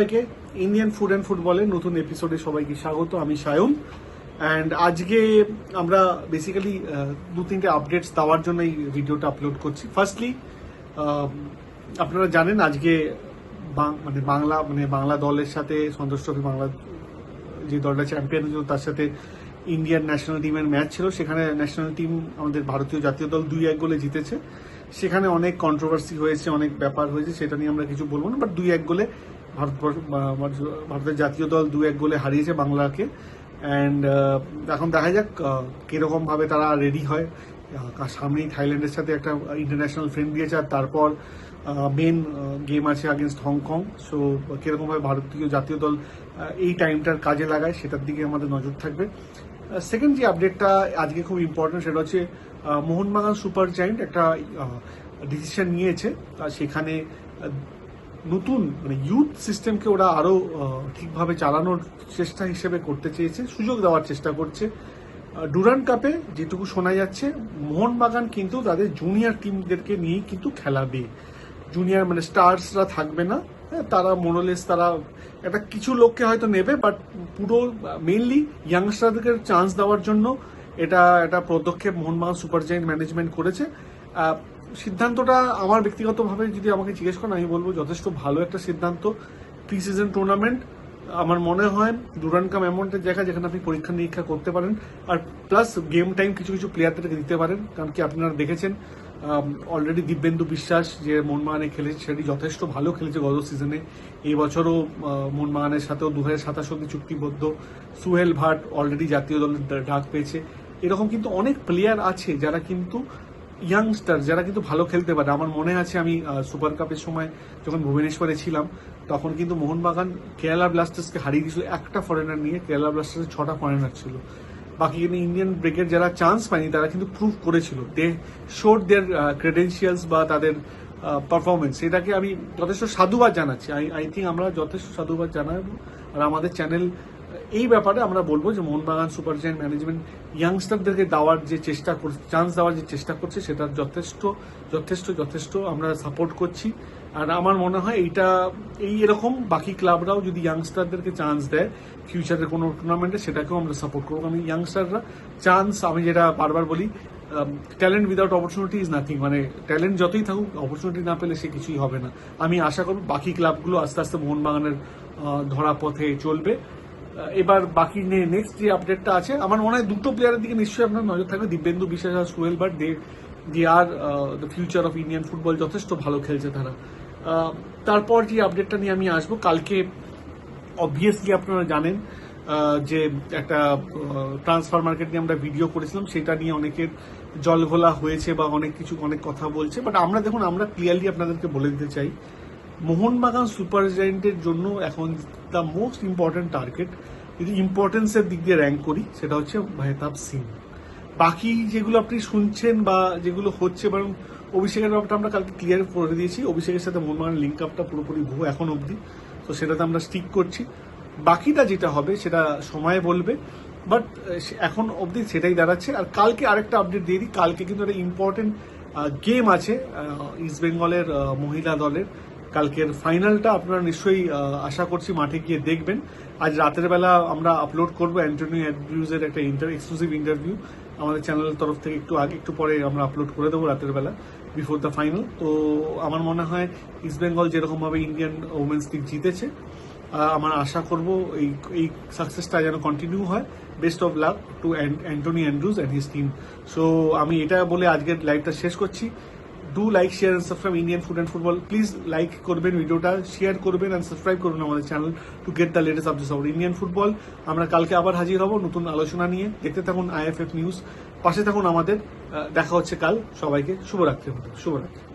সবাইকে Indian food and ফুটবলের নতুন এপিসোডে সবাইকে স্বাগত, আমি সায়ন অ্যান্ড আজকে আমরা বেসিক্যালি দু তিনটে আপডেটস দেওয়ার জন্য এই ভিডিওটা আপলোড করছি। ফার্স্টলি আপনারা জানেন আজকে মানে বাংলা মানে বাংলা দলের সাথে, সন্তোষ ট্রফি বাংলা যে দলটা চ্যাম্পিয়ন হয়েছিল, তার সাথে ইন্ডিয়ান ন্যাশনাল টিমের ম্যাচ ছিল। সেখানে ন্যাশনাল টিম আমাদের ভারতীয় জাতীয় দল দুই এক গোলে জিতেছে। সেখানে অনেক কন্ট্রোভার্সি হয়েছে অনেক ব্যাপার হয়েছে সেটা নিয়ে আমরা কিছু বলব না বাট দুই এক গোলে ভারতবর্ষ ভারতের জাতীয় দল দু এক গোলে হারিয়েছে বাংলাকে অ্যান্ড এখন দেখা যাক আহ, কীরকম ভাবে তারা রেডি হয়। সামনেই থাইল্যান্ডের সাথে একটা ইন্টারন্যাশনাল ফ্রেন্ড দিয়েছে আর তারপর মেন গেম আছে আগেনস্ট হংকং সো কীরকম ভাবে ভারতীয় জাতীয় দল এই টাইমটার কাজে লাগায় সেটার দিকে আমাদের নজর থাকবে। সেকেন্ড যে আপডেটটা আজকে খুব ইম্পর্টেন্ট সেটা হচ্ছে মোহনবাগান সুপার জায়েন্ট একটা ডিসিশন নিয়েছে। সেখানে নতুন মানে ইউথ সিস্টেমকে ওরা আরও ঠিকভাবে চালানোর চেষ্টা হিসেবে করতে চেয়েছে, সুযোগ দেওয়ার চেষ্টা করছে। ডুরান কাপে যেটুকু শোনা যাচ্ছে, মোহনবাগান কিন্তু তাদের জুনিয়র টিমদেরকে নিয়েই কিন্তু খেলাবে। জুনিয়র মানে স্টার্সরা থাকবে না। তারা মোরলেস তারা একটা কিছু লোককে হয়তো নেবে বাট পুরো মেনলি ইয়াংস্টারদেরকে চান্স দেওয়ার জন্য এটা একটা পদক্ষেপ মোহনবাগান সুপার জায়েন্ট ম্যানেজমেন্ট করেছে। সিদ্ধান্তটা আমার ব্যক্তিগতভাবে যদি আমাকে জিজ্ঞেস করেন, আমি বলব যথেষ্ট ভালো একটা সিদ্ধান্ত। প্রি সিজন টুর্নামেন্ট আমার মনে হয় ডুরান কাম এমনটা জায়গা যেখানে আপনি পরীক্ষা নিরীক্ষা করতে পারেন। আর প্লাস গেম টাইম কিছু কিছু প্লেয়ারদেরকে দিতে পারেন, কারণ কি আপনারা দেখেছেন। অলরেডি দিব্যেন্দু বিশ্বাস যে মোহনবাগানে খেলেছে, সেটি যথেষ্ট ভালো খেলেছে গত সিজনে এই বছরও মোহনবাগানের সাথেও দু হাজার সাতাশ অব্দি চুক্তিবদ্ধ। সুহেল ভাট অলরেডি জাতীয় দলের ডাক পেয়েছে। এরকম কিন্তু অনেক প্লেয়ার আছে যারা কিন্তু ইয়াংস্টার যারা কিন্তু ভালো খেলতে পারে। আমার মনে আছে আমি সুপার কাপের সময় যখন ভুবনেশ্বরে ছিলাম, তখন কিন্তু মোহনবাগান কেরালা ব্লাস্টার্সকে হারিয়ে দিয়েছিল একটা ফরেনার নিয়ে। কেরালা ব্লাস্টার্সের ছটা ফরেনার ছিল। বাকি ইন্ডিয়ান ব্রেকের যারা চান্স পায়নি, তারা কিন্তু প্রুভ করেছিল। দে শোড দেয়ার ক্রেডেন্সিয়ালস বা তাদের পারফরমেন্স এটাকে আমি যথেষ্ট সাধুবাদ জানাচ্ছি। আই আই থিঙ্ক আমরা যথেষ্ট সাধুবাদ জানাব। আর আমাদের চ্যানেল এই ব্যাপারে আমরা বলব যে মোহনবাগান সুপার জায়েন্ট ম্যানেজমেন্ট ইয়াংস্টারদেরকে দেওয়ার যে চেষ্টা করছে চান্স দেওয়ার যে চেষ্টা করছে, সেটা যথেষ্ট যথেষ্ট যথেষ্ট আমরা সাপোর্ট করছি। আর আমার মনে হয় এইটা এই এরকম, বাকি ক্লাবরাও যদি ইয়াংস্টারদেরকে চান্স দেয় ফিউচারের কোনো টুর্নামেন্টে সেটাকেও আমরা সাপোর্ট করব। আমি ইয়াংস্টাররা চান্স আমি যেটা বারবার বলি talent without opportunity is nothing মানে ট্যালেন্ট যতই থাকুক অপরচুনিটি না পেলে সে কিছুই হবে না। আমি আশা করব বাকি ক্লাবগুলো আস্তে আস্তে মোহনবাগানের ধরা পথে চলবে। এবার বাকি নেক্সট যে আপডেটটা আছে, আমার মনে হয় দুটো প্লেয়ারের দিকে নিশ্চয়ই আপনার নজর থাকবে। দিব্যেন্দু বিশ্বাস আর Suhail but they the are the future of Indian football যথেষ্ট ভালো খেলছে তারা। তারপর যে আপডেটটা নিয়ে আমি আসব, কালকে অবভিয়াসলি আপনারা জানেন যে একটা ট্রান্সফার মার্কেট নিয়ে আমরা ভিডিও করেছিলাম, সেটা নিয়ে অনেকের জলঘোলা হয়েছে বা অনেক কিছু, অনেক কথা বলছে। বাট আমরা দেখুন, আমরা ক্লিয়ারলি আপনাদেরকে বলে দিতে চাই, মোহনবাগান সুপার জায়েন্টের জন্য এখন দ্য মোস্ট ইম্পর্টেন্ট টার্গেট যদি ইম্পর্টেন্সের দিক দিয়ে র্যাঙ্ক করি, সেটা হচ্ছে মেহতাব সিং। বাকি যেগুলো আপনি শুনছেন বা যেগুলো হচ্ছে, বরং অভিষেকের ব্যাপারটা আমরা কালকে ক্লিয়ার করে দিয়েছি। অভিষেকের সাথে মোহনবাগান লিঙ্ক আপটা পুরোপুরি ভুয়ো এখন অবধি। তো সেটাতে আমরা স্টিক করছি। বাকিটা যেটা হবে, সেটা সময়ে বলবে। বাট এখন অবধি সেটাই দাঁড়াচ্ছে। আর কালকে আরেকটা আপডেট দিয়ে দিই। কালকে কিন্তু একটা ইম্পর্টেন্ট গেম আছে ইস্ট বেঙ্গলের মহিলা দলের। কালকের ফাইনালটা আপনারা নিশ্চয়ই আশা করছি মাঠে গিয়ে দেখবেন। আজ রাতের বেলা আমরা আপলোড করব অ্যান্টনি অ্যান্ড্রিউজের একটা ইন্টার এক্সক্লুসিভ ইন্টারভিউ আমাদের চ্যানেলের তরফ থেকে একটু আগে, একটু পরে আমরা আপলোড করে দেবো রাতের বেলা বিফোর দ্য ফাইনাল তো আমার মনে হয় ইস্ট বেঙ্গল যেরকমভাবে ইন্ডিয়ান ওমেন্স লিগ জিতেছে আমার আশা করব এই এই সাকসেসটা যেন কন্টিনিউ হয়। Best of love to Antony Andrews and his team so আমি এটা বলে আজকের লাইভটা শেষ করছি। Do like share and subscribe Indian food and football please like করবেন ভিডিওটা শেয়ার করবেন অ্যান্ড সাবস্ক্রাইব করবেন আমাদের channel to get the latest updates of Indian football আমরা কালকে আবার হাজির হব নতুন আলোচনা নিয়ে। দেখতে থাকুন আইএফএফ নিউজ পাশে থাকুন আমাদের। দেখা হচ্ছে কাল। সবাইকে শুভরাত্রি। শুভরাত্রি।